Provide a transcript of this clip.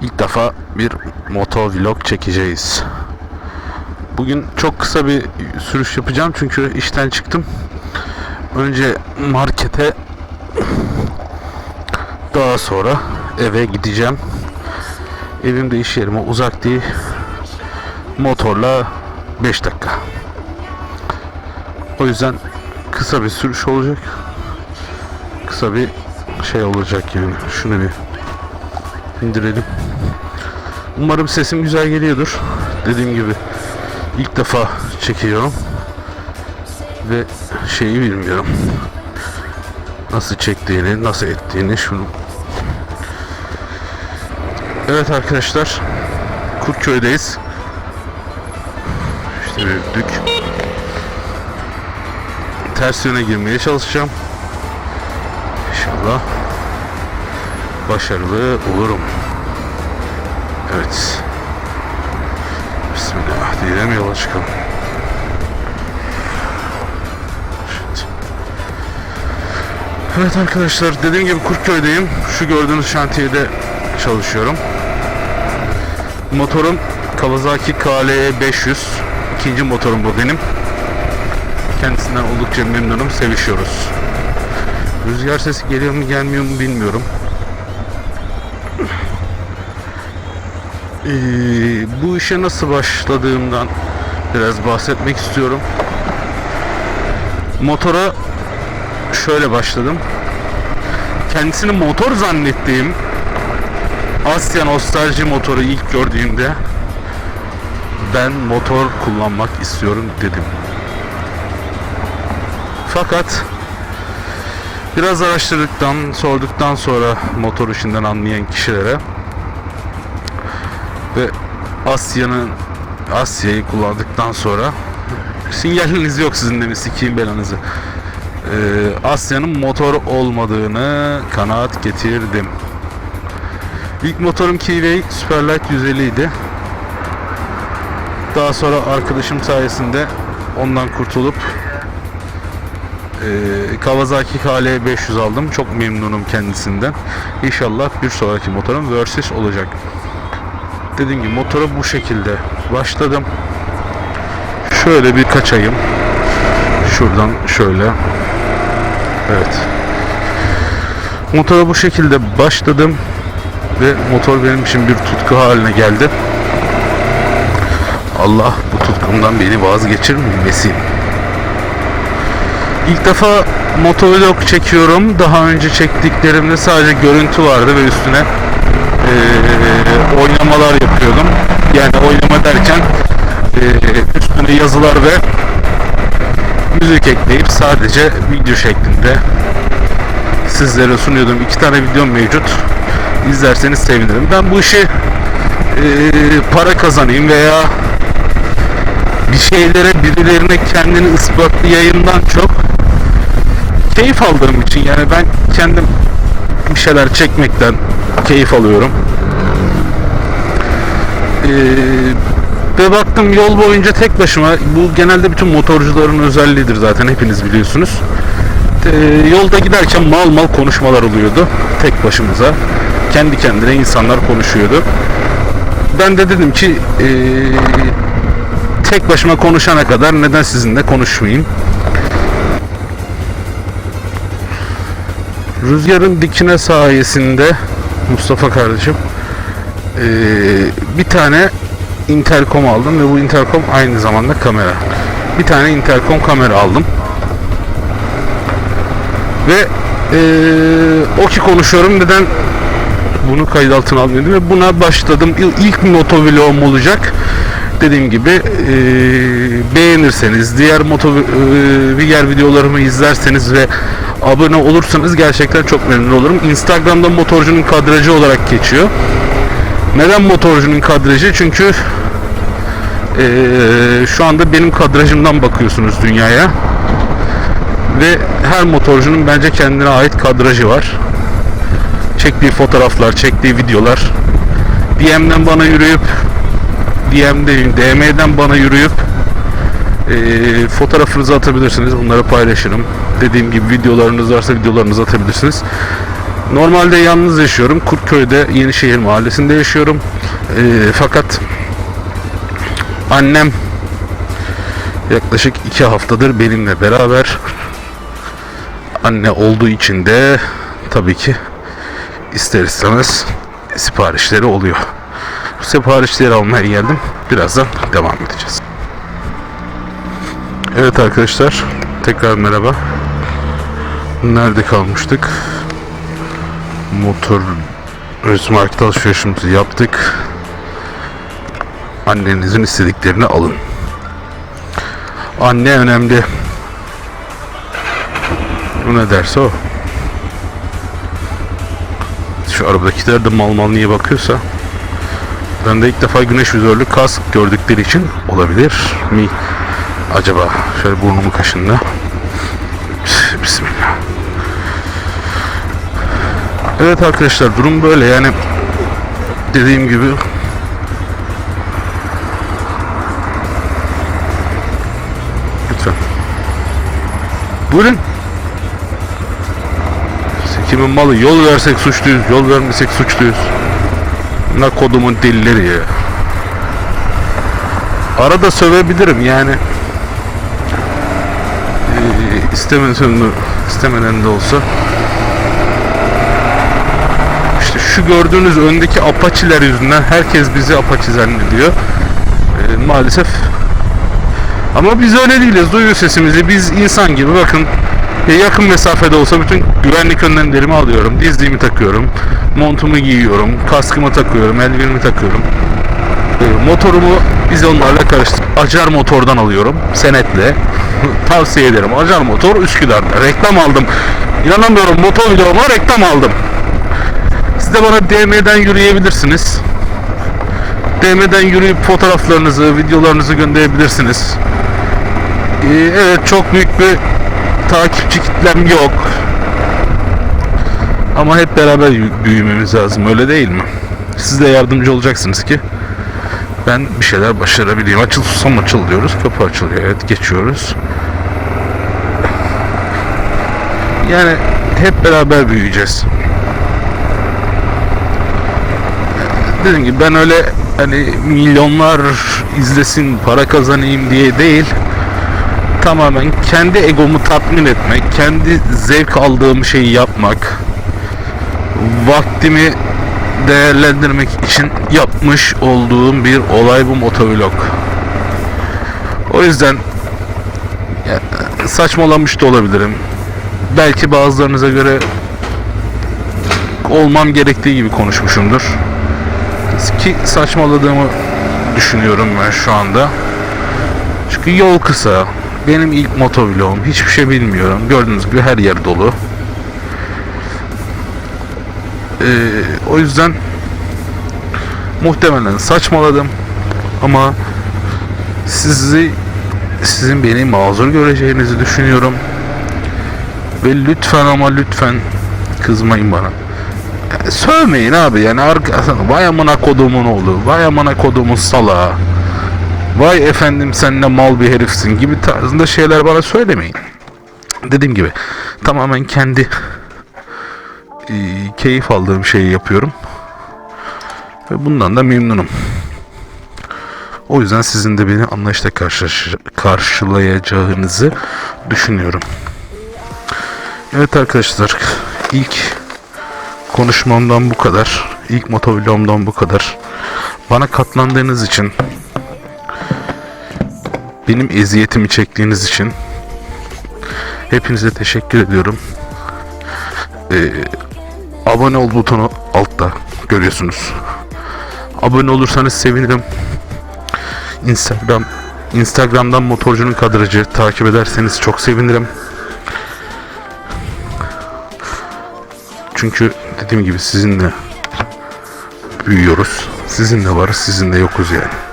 İlk defa bir moto vlog çekeceğiz. Bugün çok kısa bir sürüş yapacağım çünkü işten çıktım. Önce markete daha sonra eve gideceğim. Evim de iş yerime uzak değil. Motorla 5 dakika. O yüzden kısa bir sürüş olacak. Kısa bir şey olacak yani. Şunu bir indirelim. Umarım sesim güzel geliyordur. Dediğim gibi ilk defa çekiyorum. Ve şeyi bilmiyorum. Nasıl çektiğini, nasıl ettiğini şunu. Evet arkadaşlar. Kurtköy'deyiz. İşte büyüdük. Ters yöne girmeye çalışacağım. İnşallah başarılı olurum. Evet. Bismillah diyelim yola çıkalım. Evet. Arkadaşlar dediğim gibi Kurtköy'deyim. Şu gördüğünüz şantiyede çalışıyorum. Motorum Kawasaki KLE 500. İkinci motorum bu benim. Kendisinden oldukça memnunum. Sevişiyoruz. Rüzgar sesi geliyor mu gelmiyor mu bilmiyorum. Ee, bu işe nasıl başladığımdan biraz bahsetmek istiyorum. Motora şöyle başladım. Kendisini motor zannettiğim Asya nostalji motoru ilk gördüğümde ben motor kullanmak istiyorum dedim. Fakat biraz araştırdıktan, sorduktan sonra motor işinden anlayan kişilere ve Asya'nın Asya'yı kullandıktan sonra sinyaliniz yok sizin de mi sikeyim belanızı. Ee, Asya'nın motor olmadığını kanaat getirdim. İlk motorum Keyway Superlight 150 idi. Daha sonra arkadaşım sayesinde ondan kurtulup e, Kawasaki KL 500 aldım. Çok memnunum kendisinden. İnşallah bir sonraki motorum Versys olacak. Dediğim gibi motora bu şekilde başladım. Şöyle bir kaçayım. Şuradan şöyle. Evet. Motora bu şekilde başladım ve motor benim için bir tutku haline geldi. Allah bu tutkumdan beni vazgeçirmesin. İlk defa motovlog çekiyorum. Daha önce çektiklerimde sadece görüntü vardı ve üstüne eee, oynamalar yapıyordum. Yani oynama derken eee, üstüne yazılar ve müzik ekleyip sadece video şeklinde sizlere sunuyordum. İki tane videom mevcut. İzlerseniz sevinirim. Ben bu işi eee, para kazanayım veya bir şeylere birilerine kendini ispatlayayımdan çok keyif aldığım için yani ben kendim bir şeyler çekmekten keyif alıyorum. Ee, ve baktım yol boyunca tek başıma bu genelde bütün motorcuların özelliğidir zaten hepiniz biliyorsunuz. Ee, yolda giderken mal mal konuşmalar oluyordu tek başımıza. Kendi kendine insanlar konuşuyordu. Ben de dedim ki ee, tek başıma konuşana kadar neden sizinle konuşmayayım? Rüzgarın dikine sayesinde Mustafa kardeşim eee, bir tane interkom aldım ve bu interkom aynı zamanda kamera. Bir tane interkom kamera aldım. Ve eee, o ki konuşuyorum neden bunu kayıt altına almıyordum ve buna başladım. İl- İlk motovlogum olacak. Dediğim gibi eee, beğenirseniz, diğer moto eee, diğer videolarımı izlerseniz ve abone olursanız gerçekten çok memnun olurum. Instagram'da motorcunun kadrajı olarak geçiyor. Neden motorcunun kadrajı? Çünkü eee, şu anda benim kadrajımdan bakıyorsunuz dünyaya. Ve her motorcunun bence kendine ait kadrajı var çektiği fotoğraflar, çektiği videolar DM'den bana yürüyüp DM DM'den bana yürüyüp e, fotoğrafınızı atabilirsiniz. Bunları paylaşırım. Dediğim gibi videolarınız varsa videolarınızı atabilirsiniz. Normalde yalnız yaşıyorum. Kurtköy'de Yenişehir Mahallesi'nde yaşıyorum. Ee, fakat annem yaklaşık iki haftadır benimle beraber anne olduğu için de tabii ki ister istemez siparişleri oluyor. Bu siparişleri almaya geldim. Birazdan devam edeceğiz. Evet arkadaşlar tekrar merhaba. Nerede kalmıştık? Motor Özmarket alışverişimizi yaptık. Annenizin istediklerini alın. Anne önemli. O ne derse o. Şu arabadakiler de mal mal niye bakıyorsa. Ben de ilk defa güneş vizörlü kask gördükleri için olabilir mi? Acaba şöyle burnumu kaşındı. Bismillah. Evet arkadaşlar durum böyle. Yani dediğim gibi lütfen. Buyurun. Kimin malı? Yol versek suçluyuz yol vermesek suçluyuz. Ne kodumun dilleri ya. Arada sövebilirim yani. Ee, istemeden de, istemeden de olsa şu gördüğünüz öndeki apaçiler yüzünden herkes bizi apaçi zannediyor. Ee, maalesef. Ama biz öyle değiliz. Duyuyor sesimizi. Biz insan gibi bakın e, yakın mesafede olsa bütün güvenlik önlemlerimi alıyorum. Dizliğimi takıyorum. Montumu giyiyorum. Kaskımı takıyorum. Eldivenimi takıyorum. E, motorumu biz onlarla karıştır. Acar motordan alıyorum. Senetle. Tavsiye ederim. Acar motor Üsküdar'da. Reklam aldım. İnanamıyorum motor videoma reklam aldım. De bana DM'den yürüyebilirsiniz. DM'den yürüyüp fotoğraflarınızı, videolarınızı gönderebilirsiniz. Ee, evet çok büyük bir takipçi kitlem yok. Ama hep beraber büyümemiz lazım öyle değil mi? Siz de yardımcı olacaksınız ki ben bir şeyler başarabileyim. Açıl susam açıl diyoruz. Kapı açılıyor. Evet geçiyoruz. Yani hep beraber büyüyeceğiz. Dediğim gibi ben öyle hani milyonlar izlesin para kazanayım diye değil. Tamamen kendi egomu tatmin etmek kendi zevk aldığım şeyi yapmak vaktimi değerlendirmek için yapmış olduğum bir olay bu motovlog. O yüzden ya, saçmalamış da olabilirim. Belki bazılarınıza göre olmam gerektiği gibi konuşmuşumdur ki saçmaladığımı düşünüyorum ben şu anda. Çünkü yol kısa. Benim ilk motovlogum. Hiçbir şey bilmiyorum. Gördüğünüz gibi her yer dolu. Ee, o yüzden muhtemelen saçmaladım. Ama sizi sizin beni mazur göreceğinizi düşünüyorum. Ve lütfen ama lütfen kızmayın bana. Yani sövmeyin abi yani vay amına kodumun oğlu vay amına kodumun salağı. Vay efendim sen ne mal bir herifsin gibi tarzında şeyler bana söylemeyin. Dediğim gibi tamamen kendi e, keyif aldığım şeyi yapıyorum. Ve bundan da memnunum. O yüzden sizin de beni anlayışla karşı, karşılayacağınızı düşünüyorum. Evet arkadaşlar ilk konuşmamdan bu kadar. İlk motovlogumdan bu kadar. Bana katlandığınız için benim eziyetimi çektiğiniz için hepinize teşekkür ediyorum. Ee, abone ol butonu altta görüyorsunuz. Abone olursanız sevinirim. Instagram Instagram'dan motorcunun kadrajı takip ederseniz çok sevinirim. Çünkü dediğim gibi sizinle büyüyoruz. Sizinle varız, sizinle yokuz yani.